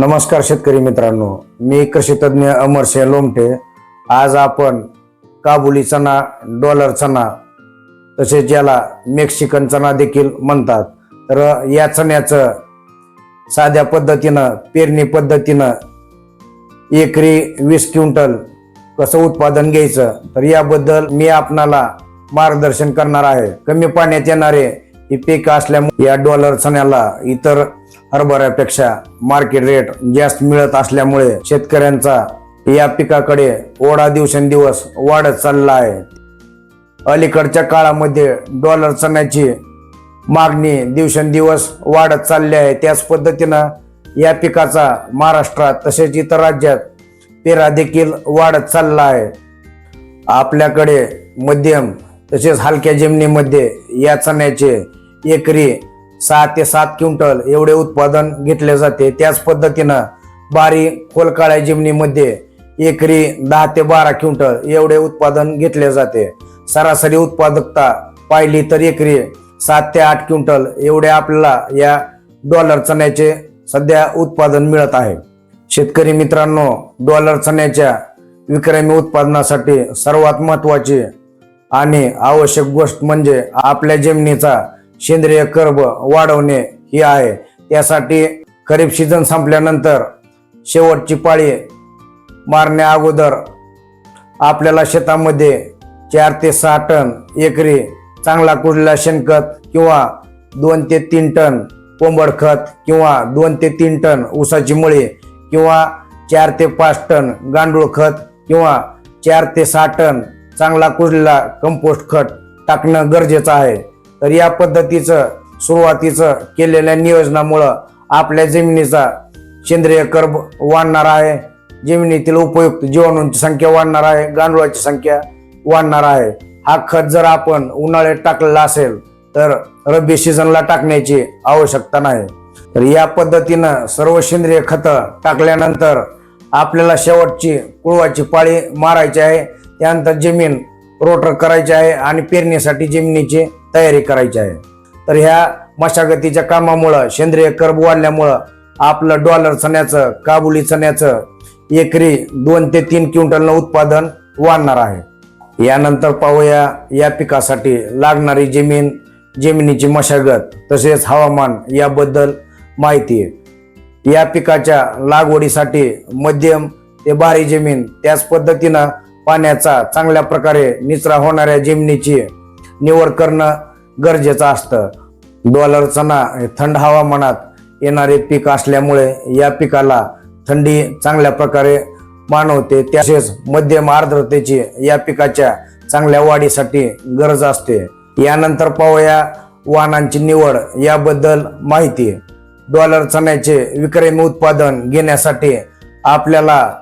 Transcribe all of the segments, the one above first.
नमस्कार शेतकरी मित्रांनो. मी कृषी तज्ज्ञ अमरशे लोमटे. आज आपण काबुली चणा डॉलर चणा तसेच याला मेक्सिकन चणा देखील म्हणतात. तर या चण्याचं साध्या पद्धतीनं पेरणी पद्धतीनं एकरी वीस क्विंटल कसं उत्पादन घ्यायचं? तर याबद्दल मी आपणाला मार्गदर्शन करणार आहे. कमी पाण्यात येणारे ही पीक असल्यामुळे या डॉलर चण्याला इतर हरभऱ्यापेक्षा मार्केट रेट जास्त मिळत असल्यामुळे शेतकऱ्यांचा या पिकाकडे ओढा दिवसेंदिवस वाढत चालला आहे. अलीकडच्या काळामध्ये डॉलर चण्याची मागणी दिवसेंदिवस वाढत चालली आहे. त्याच पद्धतीनं या पिकाचा महाराष्ट्रात तसेच इतर राज्यात पेरा देखील वाढत चालला आहे. आपल्याकडे मध्यम तसेच हलक्या जमिनीमध्ये या चण्याचे एकरी सहा ते सात क्विंटल एवढे उत्पादन घेतले जाते. त्याच पद्धतीनं बारीक कोलकाळ्या जमिनीमध्ये एकरी दहा ते बारा क्विंटल एवढे उत्पादन घेतले जाते. सरासरी उत्पादकता पाहिली तर एकरी सात ते आठ क्विंटल एवढे आपल्याला या डॉलर चण्याचे सध्या उत्पादन मिळत आहे. शेतकरी मित्रांनो डॉलर चण्याच्या विक्रमी उत्पादनासाठी सर्वात महत्वाची आणि आवश्यक गोष्ट म्हणजे आपल्या जमिनीचा सेंद्रिय कर्ब वाढवणे ही आहे. त्यासाठी खरीप सीझन संपल्यानंतर शेवटची पाळी मारण्या अगोदर आपल्याला शेतामध्ये चार ते सहा टन एकरी चांगला कुडला शेणखत किंवा दोन ते तीन टन कोंबड खत किंवा दोन ते तीन टन ऊसाची मुळे किंवा चार ते पाच टन गांडूळ खत किंवा चार ते सहा टन चांगला कुजलेला कंपोस्ट खत टाकणं गरजेचं आहे. तर या पद्धतीचं सुरुवातीचं केलेल्या नियोजनामुळं आपल्या जमिनीचा सेंद्रिय कर वाढणार आहे. जमिनीतील उपयुक्त जीवाणूंची संख्या वाढणार आहे. गांडुळाची संख्या वाढणार आहे. हा खत जर आपण उन्हाळ्यात टाकलेला असेल तर रब्बी सीझनला टाकण्याची आवश्यकता नाही. तर या पद्धतीनं सर्व सेंद्रिय खतं टाकल्यानंतर आपल्याला शेवटची कुळवाची पाळी मारायची आहे. त्यानंतर जमीन रोटर करायची आहे आणि पेरणीसाठी जमिनीची तयारी करायची आहे. तर ह्या मशागतीच्या कामामुळं सेंद्रिय कर्ब वाढल्यामुळं आपलं डॉलर चण्याचं काबुली चण्याचं एकरी दोन ते तीन क्विंटलनं उत्पादन वाढणार आहे. यानंतर पाहूया या पिकासाठी लागणारी जमीन जमिनीची मशागत तसेच हवामान याबद्दल माहिती या पिकाच्या लागवडीसाठी मध्यम ते भारी जमीन त्याच पद्धतीनं पाण्याचा चांगल्या प्रकारे निचरा होणाऱ्या जमिनीची निवड करणं गरजेचं असतं. डॉलर चणा थंड हवामानात येणारे पीक असल्यामुळे या पिकाला थंडी चांगल्या प्रकारे मानवते. तसेच मध्यम आर्द्रतेची या पिकाच्या चांगल्या वाढीसाठी गरज असते. यानंतर पाहूया वाहनांची निवड याबद्दल माहिती. डॉलर चण्याचे विक्रमी उत्पादन घेण्यासाठी आपल्याला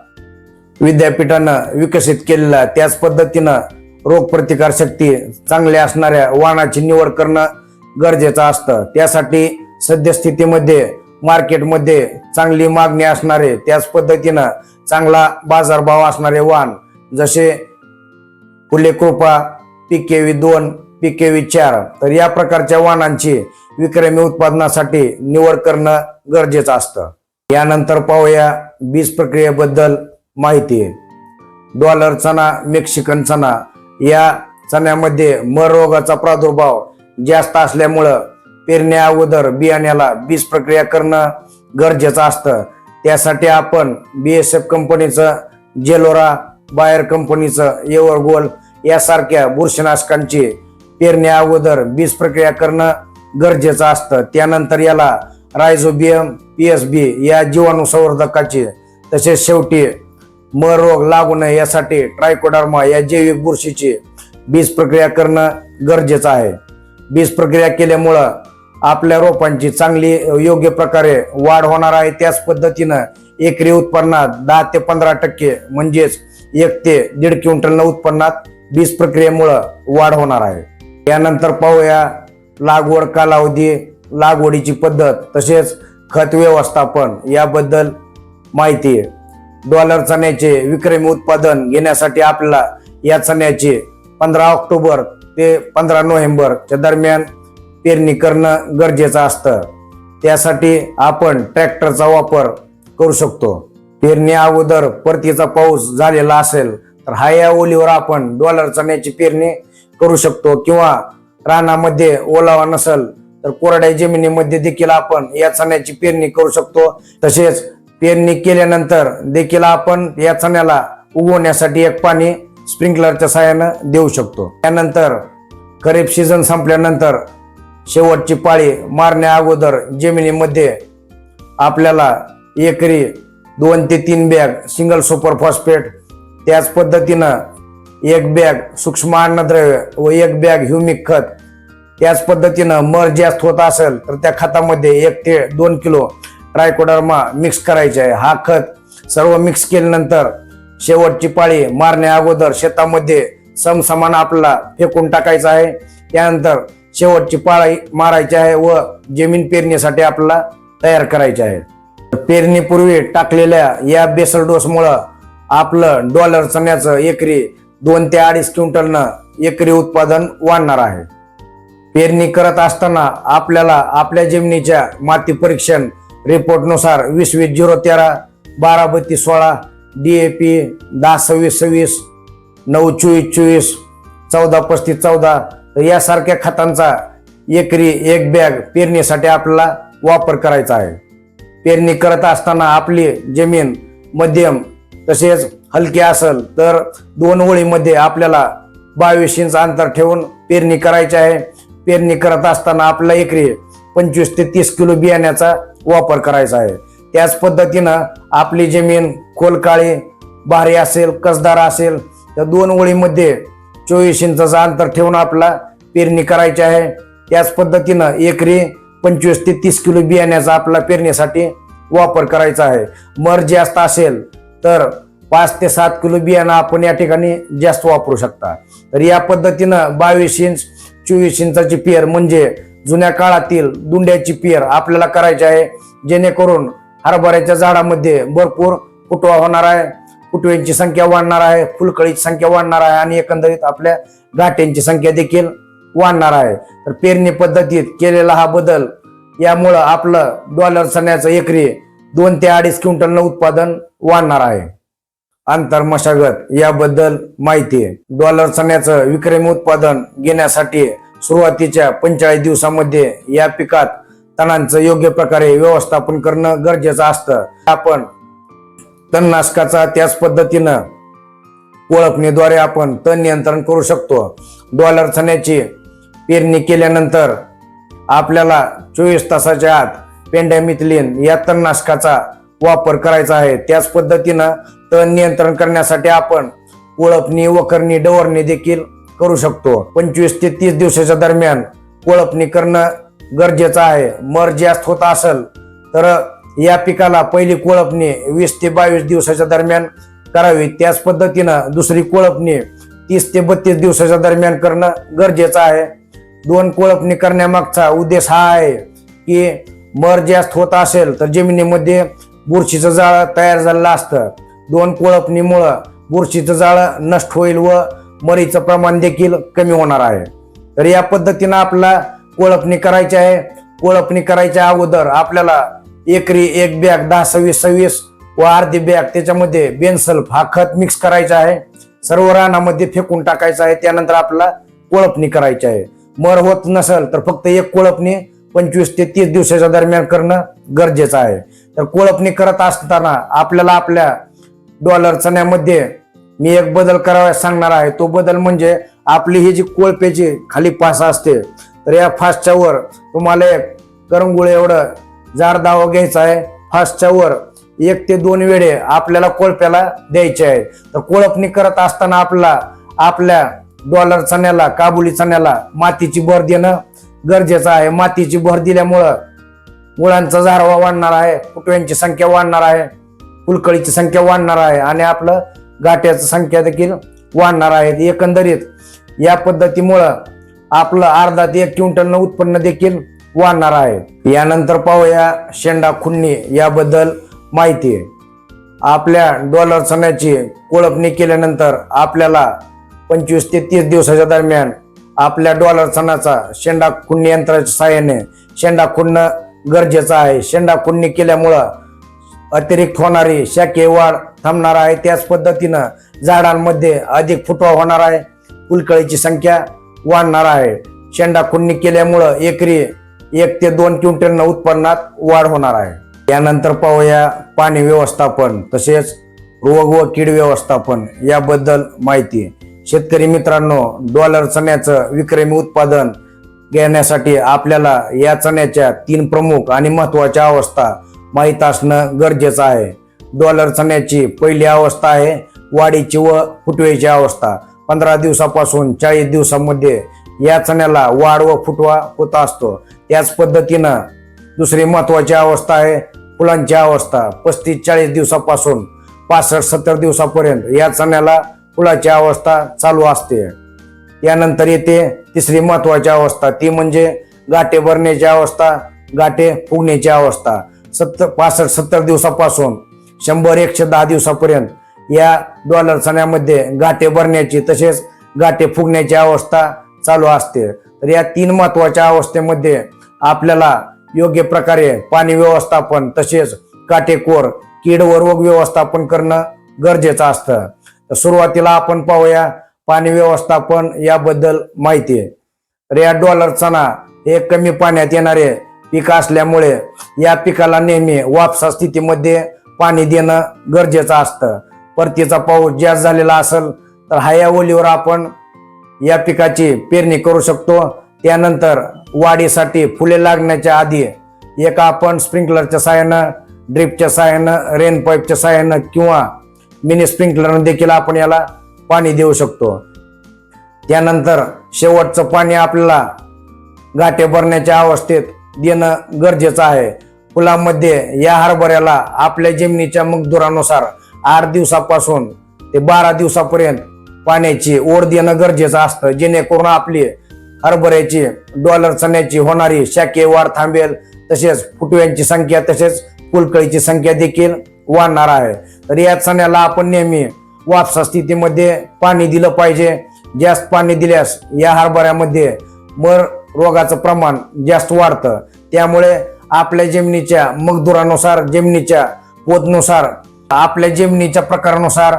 विद्यापीठानं विकसित केलेला त्याच पद्धतीनं रोगप्रतिकार शक्ती चांगल्या असणाऱ्या वाहनाची निवड करणं गरजेचं असतं. त्यासाठी सद्यस्थितीमध्ये मार्केटमध्ये चांगली मागणी असणारे त्याच पद्धतीनं चांगला बाजारभाव असणारे वाहन जसे फुले कृपा पिकेवी दोन पिकेवी चार तर या प्रकारच्या वाहनांची विक्रमी उत्पादनासाठी निवड करणं गरजेचं असतं. यानंतर पाहूया बीज प्रक्रियेबद्दल माहिती. डॉलर चणा मेक्सिकन चणा या चण्यामध्ये मर रोगाचा प्रादुर्भाव जास्त असल्यामुळं पेरण्या अगोदर बियाण्याला बीज प्रक्रिया करणं गरजेचं असतं. त्यासाठी आपण बी एस एफ कंपनीचं जेलोरा बायर कंपनीचं एवरगोल यासारख्या बुरशीनाशकांची पेरण्या अगोदर बीज प्रक्रिया करणं गरजेचं असतं. त्यानंतर याला रायझोबियम पी एस बी या जीवाणू संवर्धकाची तसेच शेवटी मर रोग लागू नये यासाठी ट्रायकोडर्मा या जैविक बुरशीची बीज प्रक्रिया करणं गरजेचं आहे. बीज प्रक्रिया केल्यामुळं आपल्या रोपांची चांगली योग्य प्रकारे वाढ होणार आहे. त्याच पद्धतीनं एकरी उत्पन्नात दहा ते पंधरा टक्के म्हणजेच एक ते दीड क्विंटल उत्पन्नात बीज प्रक्रियेमुळं वाढ होणार आहे. यानंतर पाहूया लागवड कालावधी लागवडीची पद्धत तसेच खत व्यवस्थापन याबद्दल माहिती. डॉलर चण्याचे विक्रमी उत्पादन घेण्यासाठी आपल्याला या चण्याची पंधरा ऑक्टोबर ते पंधरा नोव्हेंबरच्या दरम्यान पेरणी करणं गरजेचं असतं. त्यासाठी आपण ट्रॅक्टरचा वापर करू शकतो. पेरणी अगोदर परतीचा पाऊस झालेला असेल तर हा या ओलीवर आपण डॉलर चण्याची पेरणी करू शकतो किंवा रानामध्ये ओलावा नसेल तर कोरड्या जमिनीमध्ये देखील आपण या चण्याची पेरणी करू शकतो. तसेच पेरणी केल्यानंतर देखील आपण या चण्याला उगवण्यासाठी एक पाणी स्प्रिंकलरच्या सहाय्यानं देऊ शकतो. त्यानंतर खरीप सीझन संपल्यानंतर शेवटची पाळी मारण्या अगोदर जमिनीमध्ये आपल्याला एकरी दोन ते तीन बॅग सिंगल सुपर फॉस्फेट त्याच पद्धतीनं एक बॅग सूक्ष्म अन्नद्रव्य व एक बॅग ह्युमिक खत त्याच पद्धतीनं मर जास्त होत असेल तर त्या खतामध्ये एक ते दोन किलो ट्रायकोडर्मा मिक्स करायचे आहे. हा खत सर्व मिक्स केल्यानंतर शेवटची पाळी मारण्या अगोदर शेतामध्ये समसमान आपला फेकून टाकायचा आहे. त्यानंतर शेवटची पाळी मारायची आहे व जमीन पेरणीसाठी आपल्याला तयार करायची आहे. पेरणीपूर्वी टाकलेल्या या बेसल डोसमुळं आपलं डॉलर चण्याचं एकरी दोन ते अडीच क्विंटलनं एकरी उत्पादन वाढणार आहे. पेरणी करत असताना आपल्याला आपल्या जमिनीच्या माती परीक्षण रिपोर्टनुसार वीस वीस झिरो तेरा बारा बत्तीस सोळा डी ए पी दहा सव्वीस सव्वीस नऊ चोवीस चोवीस चौदा पस्तीस चौदा तर यासारख्या खतांचा एकरी एक बॅग पेरणीसाठी आपल्याला वापर करायचा आहे. पेरणी करत असताना आपली जमीन मध्यम तसेच हलकी असेल तर दोन ओळीमध्ये आपल्याला बावीस इंच अंतर ठेवून पेरणी करायची आहे. पेरणी करत असताना आपला एकरी पंचवीस ते तीस किलो बियाण्याचा वापर करायचा आहे. त्याच पद्धतीनं आपली जमीन खोलकाळी भारी असेल कसदार असेल तर दोन ओळीमध्ये चोवीस इंचाचं अंतर ठेवून आपला पेरणी करायची आहे. त्याच पद्धतीनं एकरी पंचवीस ते तीस किलो बियाण्याचा आपला पेरणीसाठी वापर करायचा आहे. मर जास्त असेल तर पाच ते सात किलो बियाणं आपण या ठिकाणी जास्त वापरू शकता. तर या पद्धतीनं बावीस इंच चोवीस इंचाची पेर म्हणजे जुन्या काळातील दुंड्याची पेर आपल्याला करायची आहे जेणेकरून हरभऱ्याच्या झाडामध्ये भरपूर कुटवा होणार आहे कुटव्यांची संख्या वाढणार आहे फुलकळीची संख्या वाढणार आहे आणि एकंदरीत आपल्या गाठ्यांची संख्या देखील वाढणार आहे. तर पेरणी पद्धतीत केलेला हा बदल यामुळं आपलं डॉलर सण्याचं एकरी दोन ते अडीच क्विंटलनं उत्पादन वाढणार आहे. अंतर मशागत याबद्दल माहिती डॉलर सण्याचं विक्रमी उत्पादन घेण्यासाठी सुरुवातीच्या पंचेचाळीस दिवसामध्ये या पिकात तणांचं योग्य प्रकारे व्यवस्थापन करणं गरजेचं असतं. आपण तणनाशकाचा त्याच पद्धतीनं ओळखणीद्वारे आपण तण नियंत्रण करू शकतो. डॉलर चण्याची पेरणी केल्यानंतर आपल्याला चोवीस तासाच्या आत पेंडॅमिथलिन या तणनाशकाचा वापर करायचा आहे. त्याच पद्धतीनं तण नियंत्रण करण्यासाठी आपण ओळखणी वखरणी डवरणी देखील करू शकतो. पंचवीस ते तीस दिवसाच्या दरम्यान कोळपणी करणं गरजेचं आहे. मर जास्त होत असेल तर या पिकाला पहिली कोळपणी वीस ते बावीस दिवसाच्या दरम्यान करावी. त्याच पद्धतीनं दुसरी कोळपणी तीस ते बत्तीस दिवसाच्या दरम्यान करणं गरजेचं आहे. दोन कोळपणी करण्यामागचा उद्देश हा आहे की मर जास्त होत असेल तर जमिनीमध्ये बुरशीचं जाळं तयार झालेलं असतं. दोन कोळपणीमुळं बुरशीचं जाळं नष्ट होईल व मरीचं प्रमाण देखील कमी होणार आहे. तर या पद्धतीनं आपला कोळपणी करायची आहे. कोळपणी करायच्या अगोदर आपल्याला एकरी एक बॅग दहा सव्वीस सव्वीस व अर्धी बॅग त्याच्यामध्ये बेनसल्फ हा खत मिक्स करायचा आहे. सर्व रानामध्ये फेकून टाकायचं आहे. त्यानंतर आपला कोळपणी करायची आहे. मर होत नसेल तर फक्त एक कोळपणी पंचवीस ते तीस दिवसाच्या दरम्यान करणं गरजेचं आहे. तर कोळपणी करत असताना आपल्याला आपल्या डॉलर चण्यामध्ये मी एक बदल करावा सांगणार आहे. तो बदल म्हणजे आपली ही जी कोळप्याची खाली फास असते तर या फासच्या वर तुम्हाला एक करंगुळे एवढं जार दावा घ्यायचा आहे. फासच्या वर एक ते दोन वेळे आपल्याला कोळप्याला द्यायचे आहे तर कोळपणी करत असताना आपला आपल्या डॉलर चण्याला काबुली चण्याला मातीची भर देणं गरजेचं आहे. मातीची भर दिल्यामुळं मुळांचा झारवा वाढणार आहे फुटव्यांची संख्या वाढणार आहे फुलकळीची संख्या वाढणार आहे आणि आपलं गाठ्याची संख्या देखील वाढणार आहेत एकंदरीत. या पद्धतीमुळं आपलं अर्धा ते एक क्विंटलनं उत्पन्न देखील वाढणार आहे. यानंतर पाहूया शेंडा खुन्नी याबद्दल माहिती. आहे आपल्या डॉलर सणाची कोळपणी केल्यानंतर आपल्याला पंचवीस ते तीस दिवसाच्या दरम्यान आपल्या डॉलर सणाचा शेंडा खुन्नी यंत्राच्या सहाय्याने शेंडा खुडणं गरजेचं आहे. शेंडा खुन्नी केल्यामुळं अतिरिक्त होणारी शाखे वाढ थांबणार आहे. त्याच पद्धतीनं झाडांमध्ये अधिक फुटवा होणार आहे. कुलकळीची संख्या वाढणार आहे. शेंडा खुन्नी केल्यामुळं एकरी एक ते दोन क्विंटलनं उत्पन्नात वाढ होणार आहे. यानंतर पाहूया पाणी व्यवस्थापन तसेच रोग व कीड व्यवस्थापन याबद्दल माहिती. शेतकरी मित्रांनो डॉलर चण्याचं विक्रमी उत्पादन घेण्यासाठी आपल्याला या चण्याच्या तीन प्रमुख आणि महत्त्वाच्या अवस्था माहीत असणं गरजेचं आहे. डॉलर चण्याची पहिली अवस्था आहे. वाढीची व फुटवेची अवस्था. पंधरा दिवसापासून चाळीस दिवसामध्ये या चण्याला वाढ व फुटवा होत असतो. त्याच पद्धतीनं दुसरी महत्वाची अवस्था आहे फुलांची अवस्था. पस्तीस चाळीस दिवसापासून पासष्ट सत्तर दिवसापर्यंत या चण्याला फुलाची अवस्था चालू असते. यानंतर येते तिसरी महत्वाची अवस्था. ती म्हणजे गाठे भरण्याची अवस्था गाठे फुगण्याची अवस्था. सत्तर पासष्ट सत्तर दिवसापासून शंभर एकशे दहा दिवसापर्यंत या डॉलर चण्यामध्ये गाठे भरण्याची तसेच गाठे फुगण्याची अवस्था चालू असते. तर या तीन महत्त्वाच्या अवस्थेमध्ये आपल्याला योग्य प्रकारे पाणी व्यवस्थापन तसेच काटेकोर कीड व रोग व्यवस्थापन करणं गरजेचं असतं. तर सुरुवातीला आपण पाहूया पाणी व्यवस्थापन याबद्दल माहिती. तर या डॉलर चणा हे कमी पाण्यात येणारे पीक असल्यामुळे या पिकाला नेहमी वापसा स्थितीमध्ये पाणी देणं गरजेचं असतं. परतीचा पाऊस जास्त झालेला असेल तर हाया ओलीवर आपण या पिकाची पेरणी करू शकतो. त्यानंतर वाढीसाठी फुले लागण्याच्या आधी एका आपण स्प्रिंकलरच्या साहाय्यानं ड्रिपच्या साहाय्यानं रेन पाईपच्या साहाय्यानं किंवा मिनी स्प्रिंकलरनं देखील आपण याला पाणी देऊ शकतो. त्यानंतर शेवटचं पाणी आपल्याला गाठे भरण्याच्या अवस्थेत देणं गरजेचं आहे. फुलामध्ये या हरभऱ्याला आपल्या जमिनीच्या मगदुरानुसार आठ दिवसापासून ते बारा दिवसापर्यंत पाण्याची ओढ देणं गरजेचं असतं. जेणेकरून आपली हरभऱ्याची डॉलर चण्याची होणारी शाके वाढ थांबेल. तसेच फुटव्यांची संख्या तसेच फुलकळीची संख्या देखील वाढणार आहे. तर या चण्याला आपण नेहमी वापसा स्थितीमध्ये पाणी दिलं पाहिजे. जास्त पाणी दिल्यास या हरभऱ्यामध्ये मर रोगाचं प्रमाण जास्त वाढतं. त्यामुळे आपल्या जमिनीच्या मगदुरानुसार जमिनीच्या पोतनुसार आपल्या जमिनीच्या प्रकारानुसार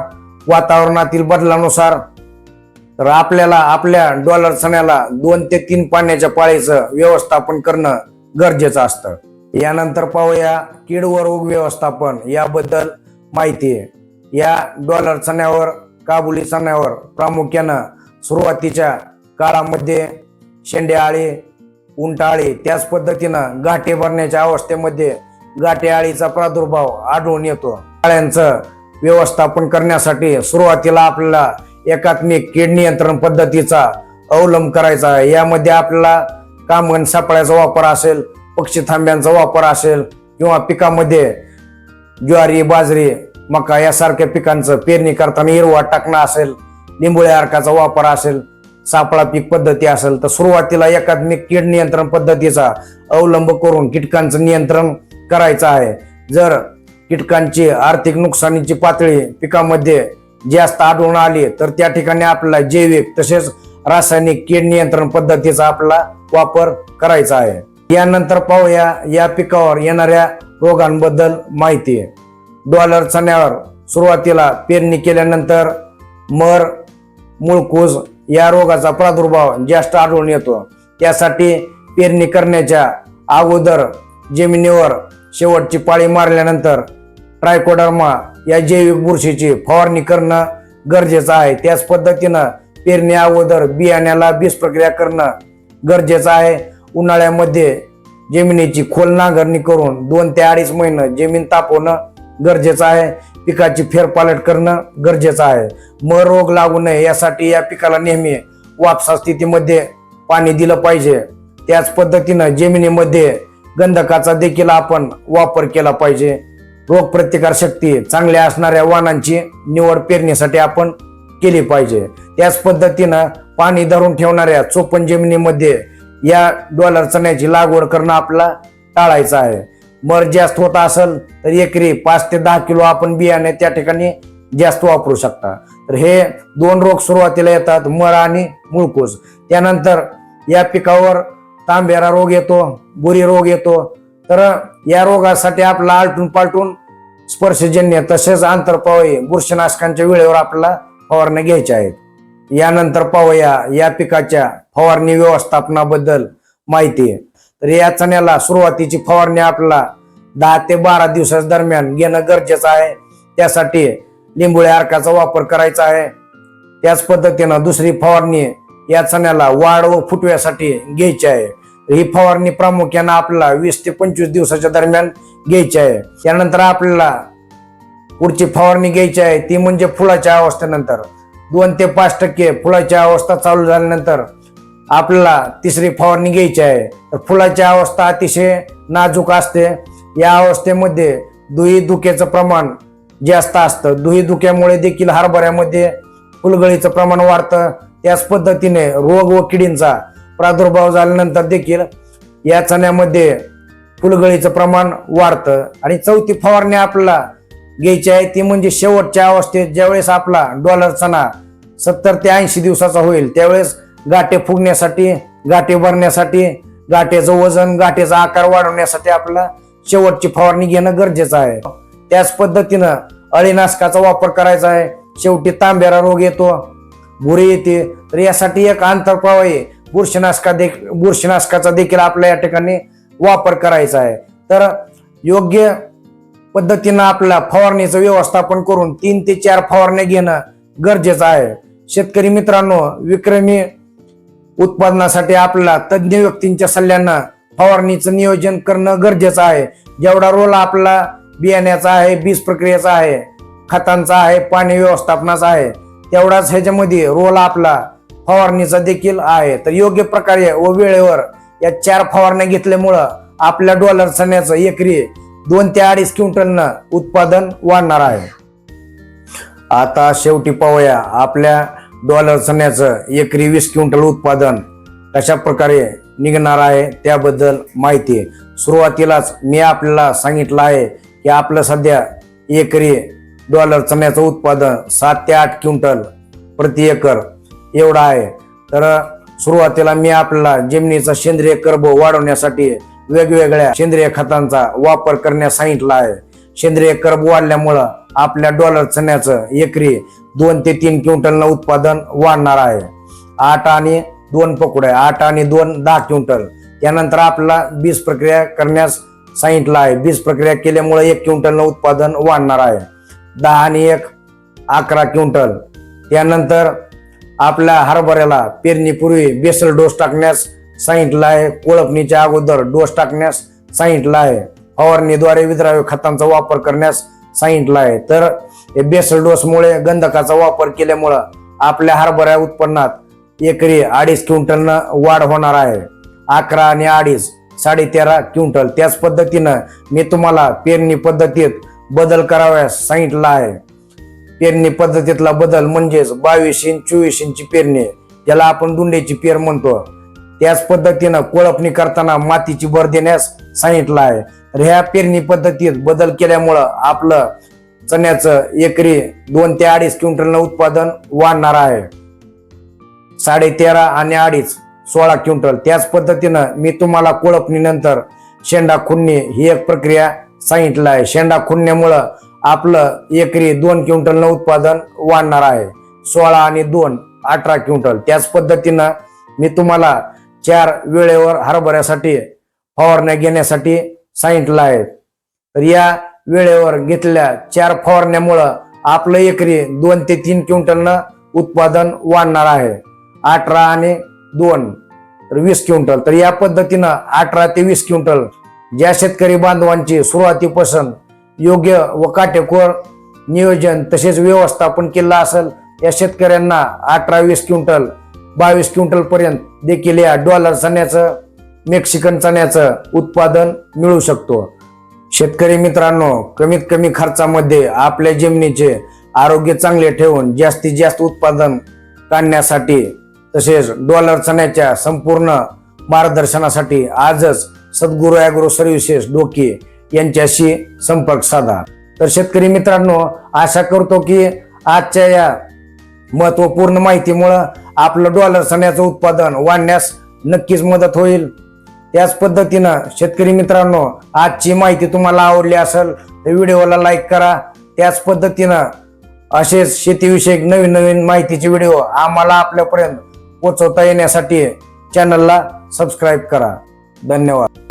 वातावरणातील बदलानुसार तर आपल्याला आपल्या डॉलर सणाला दोन ते तीन पाण्याच्या पाळीचं व्यवस्थापन करणं गरजेचं असतं. यानंतर पाहूया कीड व रोग व्यवस्थापन याबद्दल माहिती आहे. या डॉलर सण्यावर काबुली सण्यावर प्रामुख्यानं सुरुवातीच्या काळामध्ये शेंडे उंटाळे त्याच पद्धतीनं गाठी भरण्याच्या अवस्थेमध्ये गाठी प्रादुर्भाव आढळून येतो. आळ्यांचं व्यवस्थापन करण्यासाठी सुरुवातीला आपल्याला एकात्मिक कीड नियंत्रण पद्धतीचा अवलंब करायचा आहे. यामध्ये आपल्याला कामगण सापळ्याचा वापर असेल पक्षी थांब्यांचा वापर असेल किंवा पिकामध्ये ज्वारी बाजरी मका यासारख्या पिकांचं पेरणी करताना हिरवा टाकणं असेल लिंबुळ्या अर्काचा वापर असेल सापळा पीक पद्धती असेल तर सुरुवातीला एकात्मिक कीड नियंत्रण पद्धतीचा अवलंब करून कीटकांचं नियंत्रण करायचं आहे. जर कीटकांची आर्थिक नुकसानीची पातळी पिकामध्ये जास्त आढळून आली तर त्या ठिकाणी आपल्याला जैविक तसेच रासायनिक कीड नियंत्रण पद्धतीचा आपला वापर करायचा आहे. यानंतर पाहूया या पिकावर येणाऱ्या रोगांबद्दल माहिती. आहे डॉलर चण्यावर सुरुवातीला पेरणी केल्यानंतर मर मुळकूज या रोगाचा प्रादुर्भाव जास्त आढळून येतो. त्यासाठी पेरणी करण्याच्या अगोदर जमिनीवर शेवटची पाळी मारल्यानंतर ट्रायकोडर्मा या जैविक बुरशीची फवारणी करणं गरजेचं आहे. त्याच पद्धतीनं पेरणी अगोदर बियाण्याला बीज प्रक्रिया करणं गरजेचं आहे. उन्हाळ्यामध्ये जमिनीची खोल नांगरणी करून दोन ते अडीच महिने जमीन तापवणं गरजेचं आहे. पिकाची फेरपालट करणं गरजेचं आहे. म रोग लागू नये यासाठी या पिकाला नेहमी वापसा स्थितीमध्ये पाणी दिलं पाहिजे. त्याच पद्धतीनं जमिनीमध्ये गंधकाचा देखील आपण वापर केला पाहिजे. रोग प्रतिकारशक्ती चांगल्या असणाऱ्या वाहनांची निवड पेरणीसाठी आपण केली पाहिजे. त्याच पद्धतीनं पाणी धरून ठेवणाऱ्या चोपन जमिनीमध्ये या डॉलर चण्याची लागवड करणं आपला टाळायचं आहे. मर जास्त होत असेल तर एकरी पाच ते दहा किलो आपण बियाणे त्या ठिकाणी जास्त वापरू शकता. तर हे दोन रोग सुरुवातीला येतात मर आणि मुळकूस त्यानंतर या पिकावर तांबेरा रोग येतो बुरी रोग येतो. तर या रोगासाठी आपला आलटून पालटून स्पर्शजन्य तसेच आंतरपावई बुरशीनाशकांच्या वेळेवर आपल्याला फवारण्या घ्यायच्या आहेत. यानंतर पाहूया या पिकाच्या फवारणी व्यवस्थापनाबद्दल माहिती. आहे तर या चण्याला सुरुवातीची फवारणी आपल्याला दहा ते बारा दिवसा दरम्यान घेणं गरजेचं आहे. त्यासाठी लिंबुळ्या अर्काचा वापर करायचा आहे. त्याच पद्धतीनं दुसरी फवारणी या चण्याला वाढ व फुटव्यासाठी घ्यायची आहे. ही फवारणी प्रामुख्यानं आपल्याला वीस ते पंचवीस दिवसाच्या दरम्यान घ्यायची आहे. त्यानंतर आपल्याला पुढची फवारणी घ्यायची आहे. ती म्हणजे फुलाच्या अवस्थेनंतर. दोन ते पाच टक्के फुलाच्या अवस्था चालू झाल्यानंतर आपल्याला तिसरी फवारणी घ्यायची आहे. तर फुलाची अवस्था अतिशय नाजूक असते. या अवस्थेमध्ये दुही धुक्याचं प्रमाण जास्त असतं. दुही धुक्यामुळे देखील हरभऱ्यामध्ये फुलगळीचं प्रमाण वाढतं. त्याच पद्धतीने रोग व किडींचा प्रादुर्भाव झाल्यानंतर देखील या चण्यामध्ये फुलगळीचं प्रमाण वाढतं. आणि चौथी फवारणी आपल्याला घ्यायची आहे ती म्हणजे शेवटच्या अवस्थेत ज्यावेळेस आपला डॉलर चणा सत्तर ते ऐंशी दिवसाचा होईल त्यावेळेस गाठे फुगण्यासाठी गाठे भरण्यासाठी गाठ्याचं वजन गाठ्याचा आकार वाढवण्यासाठी आपल्याला शेवटची फवारणी घेणं गरजेचं आहे. त्याच पद्धतीनं अळीनाशकाचा वापर करायचा आहे. शेवटी तांबेरा रोग येतो भुरे येते. तर यासाठी एक आंतरप्रवाही बुरशीनाशका देख बुरशीनाशकाचा देखील आपल्या या ठिकाणी वापर करायचा आहे. तर योग्य पद्धतीनं आपल्या फवारणीचं व्यवस्थापन करून तीन ते चार फवारण्या घेणं गरजेचं आहे. शेतकरी मित्रांनो विक्रमी उत्पादनासाठी आपल्याला तज्ज्ञ व्यक्तींच्या सल्ल्यानं फवारणीचं नियोजन करणं गरजेचं आहे. जेवढा रोल आपला बियाण्याचा आहे बीज प्रक्रियेचा आहे खतांचा आहे पाणी व्यवस्थापनाचा आहे तेवढाच ह्याच्यामध्ये रोल आपला फवारणीचा देखील आहे. तर योग्य प्रकारे व वेळेवर या चार फवारण्या घेतल्यामुळं आपल्या डॉलर चण्याचं एकरी दोन ते अडीच क्विंटलनं उत्पादन वाढणार आहे. आता शेवटी पाहूया आपल्या डॉलर चण्याचं एकरी वीस क्विंटल उत्पादन कशा प्रकारे निघणार आहे त्याबद्दल माहिती सुरुवातीलाच मी आपल्याला सांगितलं आहे की आपलं सध्या एकरी डॉलर चण्याचं उत्पादन सात ते आठ क्विंटल प्रति एकर एवढं आहे. तर सुरुवातीला मी आपल्याला जमिनीचा सेंद्रिय कर्ब वाढवण्यासाठी वेगवेगळ्या सेंद्रिय खतांचा वापर करण्यास सांगितला आहे. सेंद्रिय कर्ब वाढल्यामुळं आपल्या डॉलर चण्याचं एकरी दोन ते तीन क्विंटलनं उत्पादन वाढणार आहे. आठ आणि दोन पकडे आठ आणि दोन दहा क्विंटल. त्यानंतर आपला बीज प्रक्रिया करण्यास सांगितलं आहे. बीज प्रक्रिया केल्यामुळे एक क्विंटलनं उत्पादन वाढणार आहे. दहा आणि एक अकरा क्विंटल. त्यानंतर आपल्या हरभऱ्याला पेरणीपूर्वी बेसल डोस टाकण्यास सांगितलं आहे. कोळपणीच्या अगोदर डोस टाकण्यास सांगितलं आहे. फवारणीद्वारे विद्राव्य खतांचा वापर करण्यास सांगितला आहे तर बेसल डोसमुळे गंधकाचा वापर केल्यामुळं आपल्या हरभऱ्या उत्पन्नात एकरी अडीच क्विंटलनं वाढ होणार आहे. अकरा आणि अडीच साडेतेरा क्विंटल. त्याच पद्धतीनं मी तुम्हाला पेरणी पद्धतीत बदल कराव्यास सांगितलं आहे. पेरणी पद्धतीतला बदल म्हणजेच बावीस इंच चोवीस इंची पेरणी. ज्याला आपण दुंडेची पेर म्हणतो. त्याच पद्धतीनं कोळपणी करताना मातीची भर देण्यास सांगितलं आहे. तर ह्या पेरणी पद्धतीत बदल केल्यामुळं आपलं चण्याचं एकरी दोन ते अडीच क्विंटलनं उत्पादन वाढणार आहे. साडे तेरा आणि अडीच सोळा क्विंटल. त्याच पद्धतीनं मी तुम्हाला कोळपणीनंतर शेंडा खुडणी ही एक प्रक्रिया सांगितलं आहे. शेंडा खुडण्यामुळं आपलं एकरी दोन क्विंटलनं उत्पादन वाढणार आहे. सोळा आणि दोन अठरा क्विंटल. त्याच पद्धतीनं मी तुम्हाला चार वेळेवर हरभऱ्यासाठी फवारण्या घेण्यासाठी सांगितलं आहे. तर या वेळेवर घेतल्या चार फवारण्यामुळं आपलं एकरी दोन ते तीन क्विंटलनं उत्पादन वाढणार आहे. अठरा आणि दोन तर वीस क्विंटल. तर या पद्धतीनं अठरा ते वीस क्विंटल ज्या शेतकरी बांधवांची सुरुवातीपासून योग्य व काटेकोर नियोजन तसेच व्यवस्थापन केलं असेल या शेतकऱ्यांना अठरा वीस क्विंटल बावीस क्विंटल पर्यंत देखील या डॉलर सण्याचं मेक्सिकन चण्याचं उत्पादन मिळू शकतो. शेतकरी मित्रांनो कमीत कमी खर्चामध्ये आपल्या जमिनीचे आरोग्य चांगले ठेवून जास्तीत जास्त उत्पादन काढण्यासाठी तसेच डॉलर चण्याच्या संपूर्ण मार्गदर्शनासाठी आजच सद्गुरू ॲग्रो सर्व्हिसेस डोके यांच्याशी संपर्क साधा. तर शेतकरी मित्रांनो आशा करतो की आजच्या या महत्त्वपूर्ण माहितीमुळं आपलं डॉलर चण्याचं उत्पादन वाढण्यास नक्कीच मदत होईल. त्याच पद्धतीनं शेतकरी मित्रांनो आजची माहिती तुम्हाला आवडली असेल तर व्हिडिओला लाईक करा. त्याच पद्धतीनं असेच शेतीविषयक नवीन नवीन माहितीचे व्हिडिओ आम्हाला आपल्यापर्यंत पोचवता येण्यासाठी चॅनलला सबस्क्राईब करा. धन्यवाद.